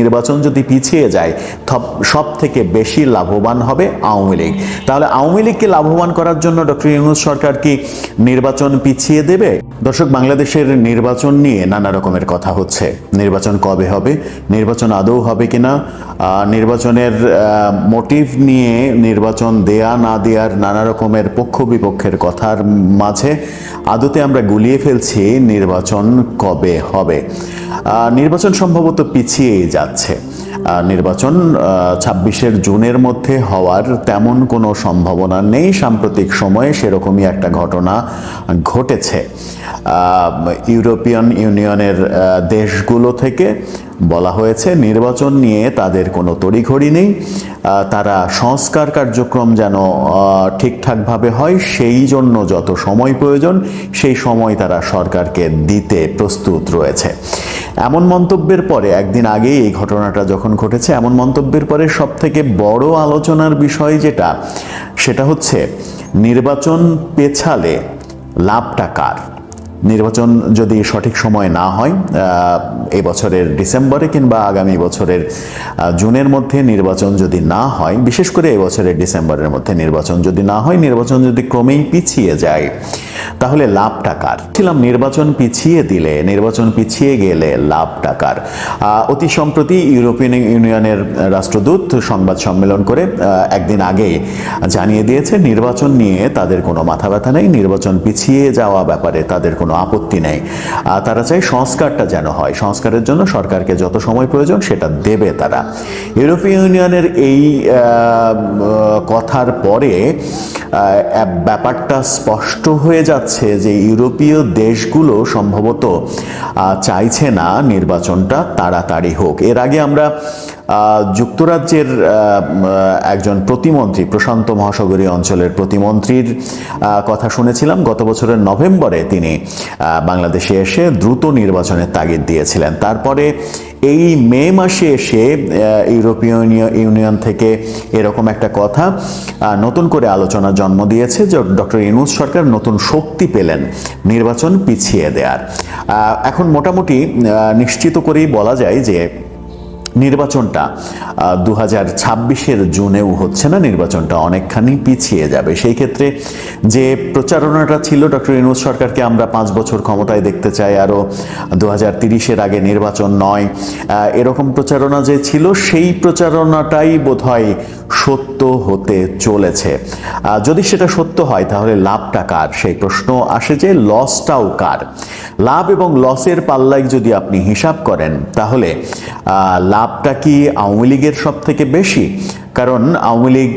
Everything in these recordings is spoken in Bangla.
নির্বাচন যদি পিছিয়ে যায় সব থেকে বেশি লাভবান হবে আওয়ামী লীগ। তাহলে আওয়ামী লীগকে লাভবান করার জন্য ডক্টর ইউনুস সরকার কি নির্বাচন পিছিয়ে দেবে? দর্শক, বাংলাদেশের নির্বাচন নিয়ে নানা রকমের কথা হচ্ছে। নির্বাচন কবে হবে? নির্বাচন আদৌ হবে কিনা নির্বাচনের মোটিভ নিয়ে নির্বাচন দেয়া না দেওয়ার নানা রকমের পক্ষ বিপক্ষের কথার মাঝে আদতে আমরা গুলিয়ে ফেলছি নির্বাচন কবে হবে। নির্বাচন সম্ভবত পিছিয়েই যাচ্ছে। নির্বাচন ছাব্বিশের জুনের মধ্যে হওয়ার তেমন কোনো সম্ভাবনা নেই। সাম্প্রতিক সময়ে সেরকমই একটা ঘটনা ঘটেছে। ইউরোপিয়ান ইউনিয়নের দেশগুলো থেকে বলা হয়েছে নির্বাচন নিয়ে তাদের কোনো তড়িঘড়ি নেই। তারা সংস্কার কার্যক্রম যেন ঠিকঠাকভাবে হয়, সেই জন্য যত সময় প্রয়োজন, সেই সময় তারা সরকারকে দিতে প্রস্তুত রয়েছে। এমন মন্তব্যের পরে, একদিন আগেই এই ঘটনাটা যখন ঘটেছে, এমন মন্তব্যের পরে সব থেকে বড় আলোচনার বিষয় যেটা, সেটা হচ্ছে, নির্বাচন পেছালে লাভটা কার? নির্বাচন যদি সঠিক সময় না হয় এই বছরের ডিসেম্বরে কিংবা আগামী বছরের জুনের মধ্যে নির্বাচন যদি না হয়, বিশেষ করে এই বছরের ডিসেম্বরের মধ্যে নির্বাচন যদি না হয়, নির্বাচন যদি ক্রমেই পিছিয়ে যায়, তাহলে লাভ টাকার ছিলাম নির্বাচন পিছিয়ে দিলে, নির্বাচন পিছিয়ে গেলে লাভ টাকার অতি সম্প্রতি ইউরোপিয়ান ইউনিয়নের রাষ্ট্রদূত সংবাদ সম্মেলন করে একদিন আগে জানিয়ে দিয়েছে, নির্বাচন নিয়ে তাদের কোনো মাথা ব্যথা নেই, নির্বাচন পিছিয়ে যাওয়া ব্যাপারে তাদের কোনো আপত্তি নেই। তারা চায় সংস্কারটা যেন হয়, সংস্কারের জন্য সরকারকে যত সময় প্রয়োজন সেটা দেবে তারা। ইউরোপীয় ইউনিয়নের এই কথার পরে ব্যাপারটা স্পষ্ট হয়ে যাচ্ছে যে ইউরোপীয় দেশগুলো সম্ভবত চাইছে না নির্বাচনটা তাড়াতাড়ি হোক। এর আগে আমরা যুক্তরাজ্যের একজন প্রতিমন্ত্রী, প্রশান্ত মহাসাগরীয় অঞ্চলের প্রতিমন্ত্রীর কথা শুনেছিলাম। গত বছরের নভেম্বরে তিনি বাংলাদেশে এসে দ্রুত নির্বাচনের তাগিদ দিয়েছিলেন। তারপরে এই মে মাসে এসে ইউরোপীয় ইউনিয়ন থেকে এরকম একটা কথা নতুন করে আলোচনা জন্ম দিয়েছে যে ডক্টর ইনুস সরকার নতুন শক্তি পেলেন নির্বাচন পিছিয়ে দেওয়ার এখন মোটামুটি নিশ্চিত করেই বলা যায় যে নির্বাচনটা দু হাজার ছাব্বিশের জুনেও হচ্ছে না নির্বাচনটা অনেকখানি পিছিয়ে যাবে। সেই ক্ষেত্রে যে প্রচারণাটা ছিল ডক্টর ইনুজ সরকারকে আমরা পাঁচ বছর ক্ষমতায় দেখতে চাই আরও দু হাজার তিরিশের আগে নির্বাচন নয় এরকম প্রচারণা যে ছিল সেই প্রচারণাটাই বোধহয় সত্য হতে চলেছে। যদি সেটা সত্য হয় তাহলে লাভটা কার? সেই প্রশ্ন আসে যে লসটাও কার? লাভ এবং লসের পাল্লায় যদি আপনি হিসাব করেন তাহলে আহ, লাভটা কি আওয়ামী লীগের সব থেকে বেশি? কারণ আওয়ামী লীগ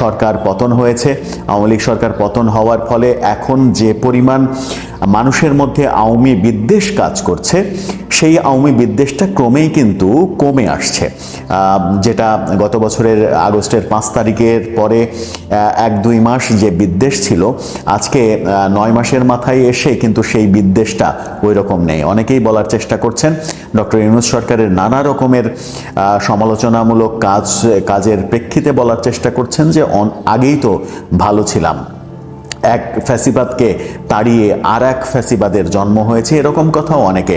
সরকার পতন হয়েছে। আওয়ামী লীগ সরকার পতন হওয়ার ফলে এখন যে পরিমাণ মানুষের মধ্যে আওয়ামী বিদ্বেষ কাজ করছে সেই আওয়ামী বিদ্বেষটা ক্রমেই কিন্তু কমে আসছে। যেটা গত বছরের আগস্টের পাঁচ তারিখের পরে এক দুই মাস যে বিদ্বেষ ছিল, আজকে নয় মাসের মাথায় এসে কিন্তু সেই বিদ্বেষটা ওই রকম নেই। অনেকেই বলার চেষ্টা করছেন, ডক্টর ইউনুস সরকারের নানা রকমের সমালোচনামূলক কাজ, কাজের প্রেক্ষিতে বলার চেষ্টা করছেন যে আগেই তো ভালো ছিলাম। এক ফ্যাসিবাদকে তাড়িয়ে আর এক ফ্যাসিবাদের জন্ম হয়েছে, এরকম কথাও অনেকে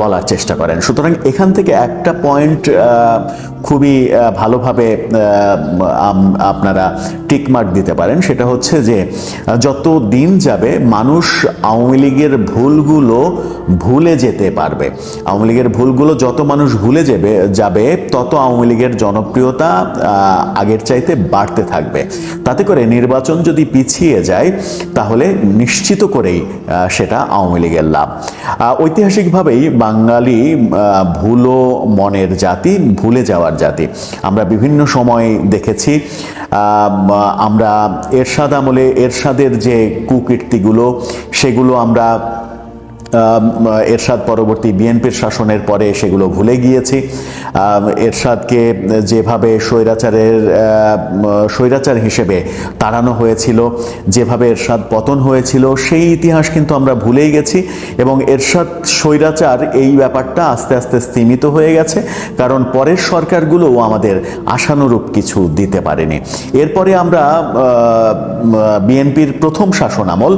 বলার চেষ্টা করেন। সুতরাং এখান থেকে একটা পয়েন্ট খুবই ভালোভাবে আপনারা টিকমার্ক দিতে পারেন। সেটা হচ্ছে যে, যত দিন যাবে, মানুষ আওয়ামী লীগের ভুলগুলো ভুলে যেতে পারবে। আওয়ামী লীগের ভুলগুলো যত মানুষ ভুলে যাবে যাবে, তত আওয়ামী লীগের জনপ্রিয়তা আগের চাইতে বাড়তে থাকবে। তাতে করে নির্বাচন যদি পিছিয়ে যায়, তাহলে নিশ্চিত করেই সেটা আওয়ামী লীগের লাভ। ঐতিহাসিকভাবেই বাঙালি ভুলো মনের জাতি ভুলে যাওয়ার জাতি। আমরা বিভিন্ন সময় দেখেছি আমরা এরশাদ আমলে এরশাদের যে কুকীর্তিগুলো সেগুলো আমরা আম, এরশাদ পরবর্তী বিএনপির শাসনের পরে সেগুলো ভুলে গিয়েছি। এরশাদকে যেভাবে স্বৈরাচারের স্বৈরাচার হিসেবে তাড়ানো হয়েছিল, যেভাবে এরশাদ পতন হয়েছিল, সেই ইতিহাস কিন্তু আমরা ভুলেই গেছি এবং এরশাদ স্বৈরাচার এই ব্যাপারটা আস্তে আস্তে স্তীমিত হয়ে গেছে, কারণ পরের সরকারগুলোও আমাদের আশানুরূপ কিছু দিতে পারেনি। এরপরে আমরা বিএনপির প্রথম শাসন আমল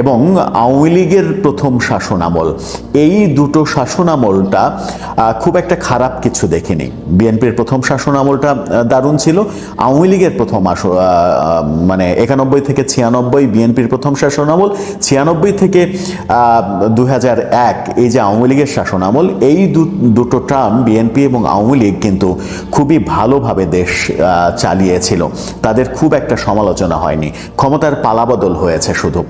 এবং আওয়ামী লীগের প্রথম শাসন শাসনামল। এই দুটো শাসনামলটা খুব একটা খারাপ কিছু দেখিনি। বিএনপির প্রথম শাসনামলটা দারুণ ছিল। আওয়ামী লীগের প্রথম মানে একানব্বই থেকে ছিয়ানব্বই বিএনপির প্রথম শাসনামল। ছিয়ানব্বই থেকে এক এই যে আওয়ামী লীগের শাসনামল, এই দু- দুটো টার্ম বিএনপি এবং আওয়ামী লীগ কিন্তু খুবই ভালোভাবে দেশ চালিয়েছিল। তাদের খুব একটা সমালোচনা হয়নি। ক্ষমতার পালাবদল হয়েছে শুধু।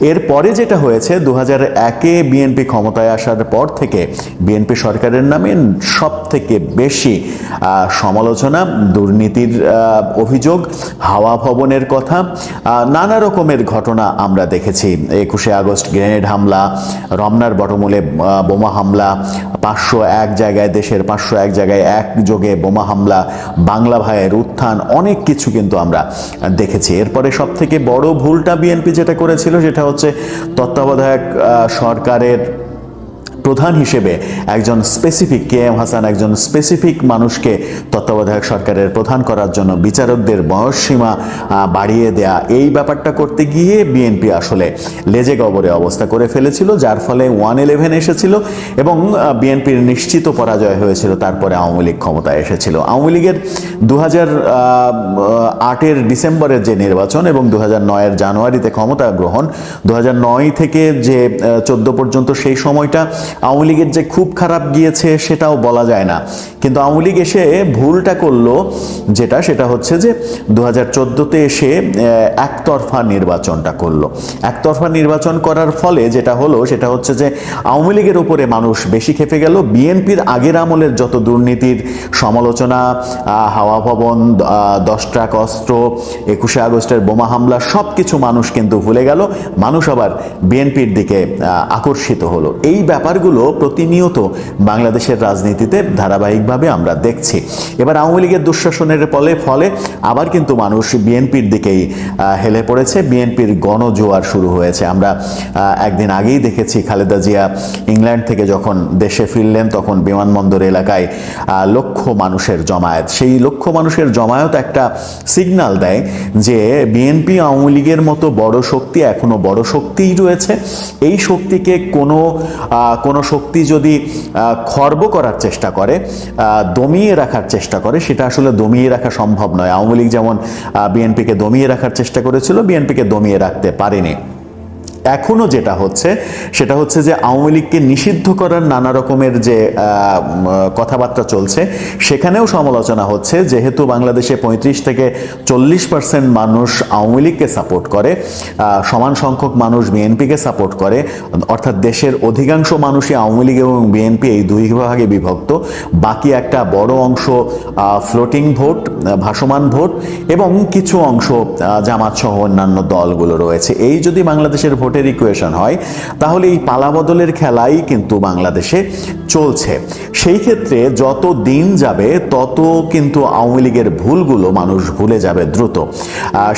এরপরে যেটা হয়েছে দু হাজার একে বিএনপি ক্ষমতায় আসার পর থেকে বিএনপি সরকারের নামে সব থেকে বেশি সমালোচনা দুর্নীতির অভিযোগ হাওয়া ভবনের কথা নানা রকমের ঘটনা আমরা দেখেছি। একুশে আগস্ট গ্রেনেড হামলা রমনার বটমূলে বোমা হামলা পাঁচশো এক জায়গায় দেশের পাঁচশো এক জায়গায় একযোগে বোমা হামলা বাংলা ভাইয়ের উত্থান অনেক কিছু কিন্তু আমরা দেখেছি। এরপরে সব থেকে বড় ভুলটা বিএনপি যেটা করেছিল সেটা হচ্ছে তত্ত্বাবধায়ক আহ, সরকারের প্রধান হিসেবে একজন স্পেসিফিক কে এম হাসান, একজন স্পেসিফিক মানুষকে তত্ত্বাবধায়ক সরকারের প্রধান করার জন্য বিচারকদের বয়সসীমা বাড়িয়ে দেয়া, এই ব্যাপারটা করতে গিয়ে বিএনপি আসলে লেজে গবরে অবস্থা করে ফেলেছিল, যার ফলে ওয়ান ইলেভেন এসেছিল এবং বিএনপির নিশ্চিত পরাজয় হয়েছিল, তারপরে আওয়ামী লীগ ক্ষমতায় এসেছিল। আওয়ামী লীগের দু হাজার আটের ডিসেম্বরের যে নির্বাচন এবং দু হাজার নয়ের জানুয়ারিতে ক্ষমতা গ্রহণ দু হাজার নয় থেকে যে চোদ্দ পর্যন্ত সেই সময়টা আওয়ামী লীগের যে খুব খারাপ গিয়েছে সেটাও বলা যায় না। কিন্তু আওয়ামী লীগ এসে ভুলটা করল, যেটা সেটা হচ্ছে যে দু হাজার এসে একতরফা নির্বাচনটা করল। একতরফা নির্বাচন করার ফলে যেটা হলো, সেটা হচ্ছে যে আওয়ামী লীগের উপরে মানুষ বেশি খেপে গেল। বিএনপির আগের আমলের যত দুর্নীতির সমালোচনা হাওয়া ভবন দশ ট্রাক অস্ত্র, একুশে আগস্টের বোমা হামলা সব কিছু মানুষ কিন্তু ভুলে গেল। মানুষ আবার বিএনপির দিকে আকর্ষিত হলো। এই ব্যাপারগুলো প্রতিনিয়ত বাংলাদেশের রাজনীতিতে ধারাবাহিকভাবে আমরা দেখছি। এবার আওয়ামী লীগের দুঃশাসনের ফলে ফলে আবার কিন্তু মানুষ বিএনপির দিকেই হেলে পড়েছে। বিএনপির গণজোয়ার শুরু হয়েছে। আমরা একদিন আগেই দেখেছি খালেদা জিয়া ইংল্যান্ড থেকে যখন দেশে ফিরলেন, তখন বিমানবন্দর এলাকায় লক্ষ মানুষের জমায়েত। সেই লক্ষ মানুষের জমায়েত একটা সিগন্যাল দেয় যে বিএনপি আওয়ামী লীগের মতো বড় শক্তি এখনও বড় শক্তিই রয়েছে। এই শক্তিকে কোনো কোনো শক্তি যদি খর্ব করার চেষ্টা করে দমিয়ে রাখার চেষ্টা করে, সেটা আসলে দমিয়ে রাখা সম্ভব নয়। আওয়ামী লীগ যেমন বিএনপিকে দমিয়ে রাখার চেষ্টা করেছিল, বিএনপিকে দমিয়ে রাখতে পারেনি। এখনও যেটা হচ্ছে, সেটা হচ্ছে যে আওয়ামী লীগকে নিষিদ্ধ করার নানা রকমের যে কথাবার্তা চলছে, সেখানেও সমালোচনা হচ্ছে, যেহেতু বাংলাদেশে পঁয়ত্রিশ থেকে চল্লিশ পার্সেন্ট মানুষ আওয়ামী লীগকে সাপোর্ট করে সমান সংখ্যক মানুষ বিএনপিকে সাপোর্ট করে, অর্থাৎ দেশের অধিকাংশ মানুষই আওয়ামী লীগ এবং বিএনপি এই দুই ভাগে বিভক্ত, বাকি একটা বড় অংশ ফ্লোটিং ভোট ভাসমান ভোট এবং কিছু অংশ জামাত সহ অন্যান্য দলগুলো রয়েছে। এই যদি বাংলাদেশের ভোটের ইকুয়েশন হয়, তাহলে এই পালাবদলের খেলাই কিন্তু বাংলাদেশে চলছে। সেই ক্ষেত্রে যত দিন যাবে, তত কিন্তু আওয়ামী লীগের ভুলগুলো মানুষ ভুলে যাবে দ্রুত।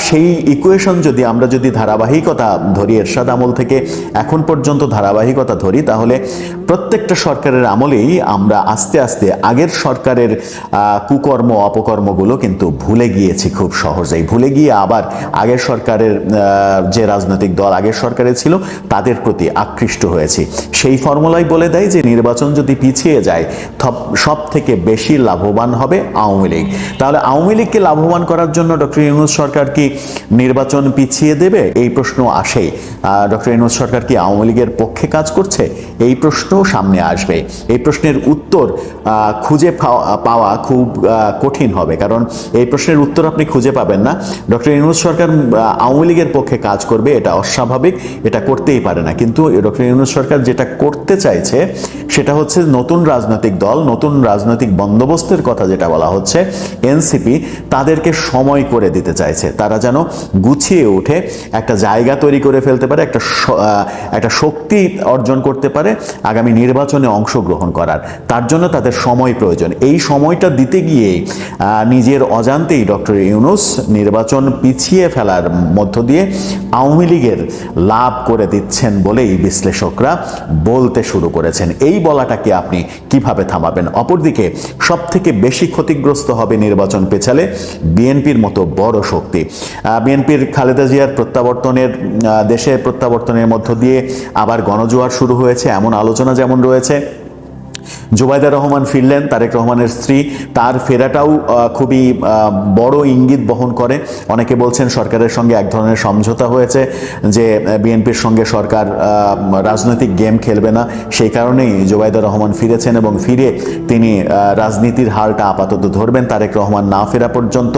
সেই ইকুয়েশন যদি আমরা যদি ধারাবাহিকতা ধরি, এরশাদ আমল থেকে এখন পর্যন্ত ধারাবাহিকতা ধরি, তাহলে প্রত্যেকটা সরকারের আমলেই আমরা আস্তে আস্তে আগের সরকারের কুকর্ম, অপকর্মগুলো কিন্তু ভুলে গিয়েছি খুব সহজেই। ভুলে গিয়ে আবার আগের সরকারের যে রাজনৈতিক দল, আগের সরকারে ছিল, তাদের প্রতি আকৃষ্ট হয়েছি। সেই ফর্মুলাই বলে দেয় যে, নির্বাচন যদি পিছিয়ে যায় সব থেকে বেশি লাভবান হবে আওয়ামী লীগ। তাহলে আওয়ামী লীগকে লাভবান করার জন্য ডক্টর ইউনুস সরকার কি নির্বাচন পিছিয়ে দেবে? এই প্রশ্ন আসেই। ডক্টর ইউনুস সরকার কি আওয়ামী লীগের পক্ষে কাজ করছে? এই প্রশ্ন সামনে আসবে। এই প্রশ্নের উত্তর খুঁজে পাওয়া- পাওয়া খুব কঠিন হবে। কারণ এই প্রশ্নের উত্তর আপনি খুঁজে পাবেন না। ডক্টর ইউনুস সরকার আওয়ামী লীগের পক্ষে কাজ করবে, এটা অস্বাভাবিক। এটা করতেই পারে না। কিন্তু ডক্টর ইউনুস সরকার যেটা করতে চাইছে, সেটা হচ্ছে নতুন রাজনৈতিক দল, নতুন রাজনৈতিক বন্দোবস্তের কথা যেটা বলা হচ্ছে, এনসিপি তাদেরকে সময় করে দিতে চাইছে। তারা যেন গুছিয়ে উঠে একটা জায়গা তৈরি করে ফেলতে পারে, একটা একটা শক্তি অর্জন করতে পারে, আগামী নির্বাচনে অংশগ্রহণ করার। তার জন্য তাদের সময় প্রয়োজন। এই সময়টা দিতে গিয়েই নিজের অজান্তেই ডক্টর ইউনুস নির্বাচন পিছিয়ে ফেলার মধ্য দিয়ে আওয়ামী লীগের লাভ লাভ করে দিচ্ছেন বলেই বিশ্লেষকরা বলতে শুরু করেছেন। এই বলাটাকে আপনি কীভাবে থামাবেন? অপরদিকে, সবথেকে বেশি ক্ষতিগ্রস্ত হবে নির্বাচন পেছালে বিএনপির মতো বড় শক্তি। বিএনপির খালেদা জিয়ার প্রত্যাবর্তনের দেশে প্রত্যাবর্তনের মধ্য দিয়ে আবার গণজোয়ার শুরু হয়েছে, এমন আলোচনা যেমন রয়েছে জুবাইদা রহমান ফিরলেন, তারেক রহমানের স্ত্রী। তার ফেরাটাও খুবই বড় ইঙ্গিত বহন করে। অনেকে বলছেন সরকারের সঙ্গে এক ধরনের সমঝোতা হয়েছে যে বিএনপির সঙ্গে সরকার রাজনৈতিক গেম খেলবে না। সেই কারণেই জুবাইদা রহমান ফিরেছেন এবং ফিরে তিনি রাজনীতির হালটা আপাতত ধরবেন তারেক রহমান না ফেরা পর্যন্ত।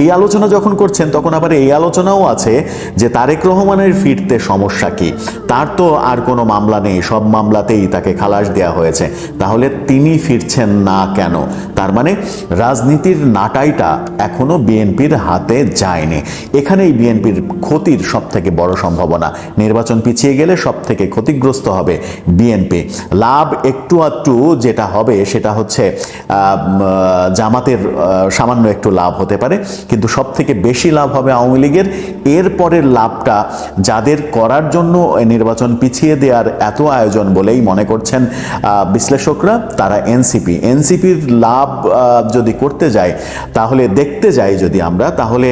এই আলোচনা যখন করছেন, তখন আবার এই আলোচনাও আছে যে, তারেক রহমানের ফিরতে সমস্যা কি? তার তো আর কোনো মামলা নেই। সব মামলাতেই তাকে খালাস দেওয়া হয়েছে। তাহলে তিনি ফিরছেন না কেন? তার মানে রাজনীতির নাটাইটা এখনও বিএনপির হাতে যায়নি। এখানেই বিএনপির ক্ষতির সব থেকে বড় সম্ভাবনা। নির্বাচন পিছিয়ে গেলে সব থেকে ক্ষতিগ্রস্ত হবে বিএনপি। লাভ একটু আধটু যেটা হবে সেটা হচ্ছে জামাতের সামান্য একটু লাভ হতে পারে। কিন্তু সব থেকে বেশি লাভ হবে আওয়ামী লীগের। এরপরের লাভটা যাদের করার জন্য নির্বাচন পিছিয়ে দেওয়ার এত আয়োজন বলেই মনে করছেন বিশ্লেষকরা, তারা এনসিপি। এনসিপির লাভ আহ, যদি করতে যাই তাহলে দেখতে যাই যদি আমরা তাহলে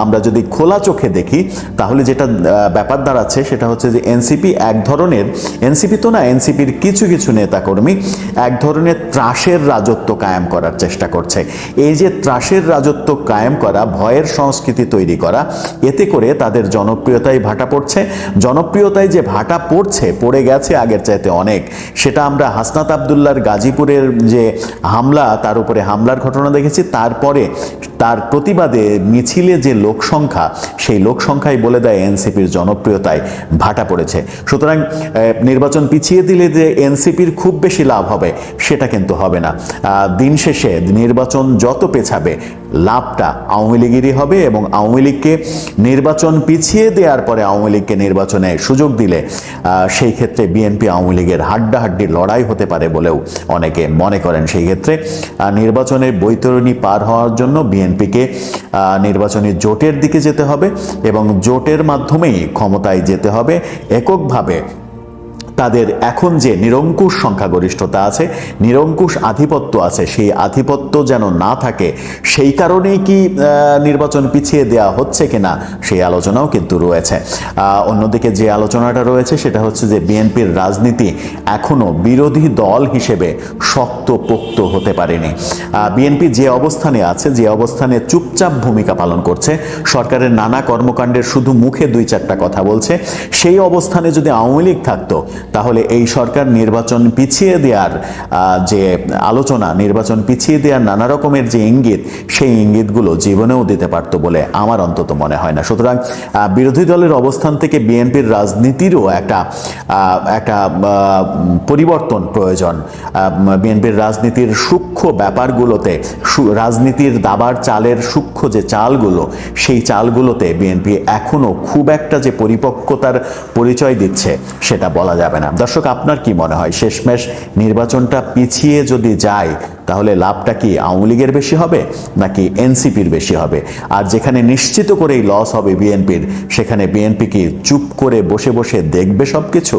আমরা যদি খোলা চোখে দেখি তাহলে যেটা ব্যাপার দাঁড়াচ্ছে সেটা হচ্ছে যে এনসিপি এক ধরনের এনসিপি তো না এনসিপির কিছু কিছু নেতাকর্মী এক ধরনের ত্রাসের রাজত্ব কায়েম করার চেষ্টা করছে। এই যে ত্রাসের রাজত্ব কায়েম করা ভয়ের সংস্কৃতি তৈরি করা এতে করে তাদের জনপ্রিয়তায় ভাটা পড়ছে। জনপ্রিয়তায় যে ভাটা পড়ছে পড়ে গেছে আগের চাইতে অনেক। সেটা আমরা হাসনাত আবদুল্লার গাজীপুরের যে হামলা তার উপরে হামলার ঘটনা দেখেছি। তারপরে তার প্রতিবাদে মিছিলে যে লোক সংখ্যা সেই লোক সংখ্যাই বলে দেয় এনসিপির জনপ্রিয়তায় ভাটা পড়েছে। সুতরাং নির্বাচন পিছিয়ে দিলে যে এনসিপির খুব বেশি লাভ হবে, সেটা কিন্তু হবে না। দিন শেষে নির্বাচন যত পেছাবে লাভটা আওয়ামী লীগেরই হবে এবং আওয়ামী লীগকে নির্বাচন পিছিয়ে দেওয়ার পরে আওয়ামী লীগকে নির্বাচনে সুযোগ দিলে সেই ক্ষেত্রে বিএনপি আওয়ামী লীগের হাড্ডাহাড্ডি লড়াই হতে পারে বলেও অনেকে মনে করেন। সেই ক্ষেত্রে নির্বাচনের বৈতরণী পার হওয়ার জন্য বিএনপিকে নির্বাচনী জোটের দিকে যেতে হবে এবং জোটের মাধ্যমেই ক্ষমতায় যেতে হবে। এককভাবে তাদের এখন যে নিরঙ্কুশ সংখ্যাগরিষ্ঠতা আছে, নিরঙ্কুশ আধিপত্য আছে, সেই আধিপত্য যেন না থাকে, সেই কারণেই কি নির্বাচন পিছিয়ে দেওয়া হচ্ছে কিনা, সেই আলোচনাও কিন্তু রয়েছে। অন্যদিকে যে আলোচনাটা রয়েছে, সেটা হচ্ছে যে বিএনপির রাজনীতি এখনও বিরোধী দল হিসেবে শক্ত পোক্ত হতে পারেনি। বিএনপি যে অবস্থানে আছে, যে অবস্থানে চুপচাপ ভূমিকা পালন করছে, সরকারের নানা কর্মকাণ্ডের শুধু মুখে দুই চারটা কথা বলছে, সেই অবস্থানে যদি আওয়ামী লীগ থাকতো তাহলে এই সরকার নির্বাচন পিছিয়ে দেওয়ার যে আলোচনা, নির্বাচন পিছিয়ে দেওয়ার নানা রকমের যে ইঙ্গিত, সেই ইঙ্গিতগুলো জীবনেও দিতে পারতো বলে আমার অন্তত মনে হয় না। সুতরাং বিরোধী দলের অবস্থান থেকে বিএনপির রাজনীতিরও একটা একটা পরিবর্তন প্রয়োজন। বিএনপির রাজনীতির সূক্ষ্ম ব্যাপারগুলোতে রাজনীতির দাবার চালের সূক্ষ্ম যে চালগুলো, সেই চালগুলোতে বিএনপি এখনও খুব একটা যে পরিপক্কতার পরিচয় দিচ্ছে, সেটা বলা যাবে না। দর্শক, আপনার কি মনে হয়? শেষমেশ নির্বাচনটা পিছিয়ে যদি যায়, তাহলে লাভটা কি আওয়ামী লীগের বেশি হবে নাকি এনসিপির বেশি হবে? আর যেখানে নিশ্চিত করেই লস হবে বিএনপির, সেখানে বিএনপি কি চুপ করে বসে বসে দেখবে সবকিছু?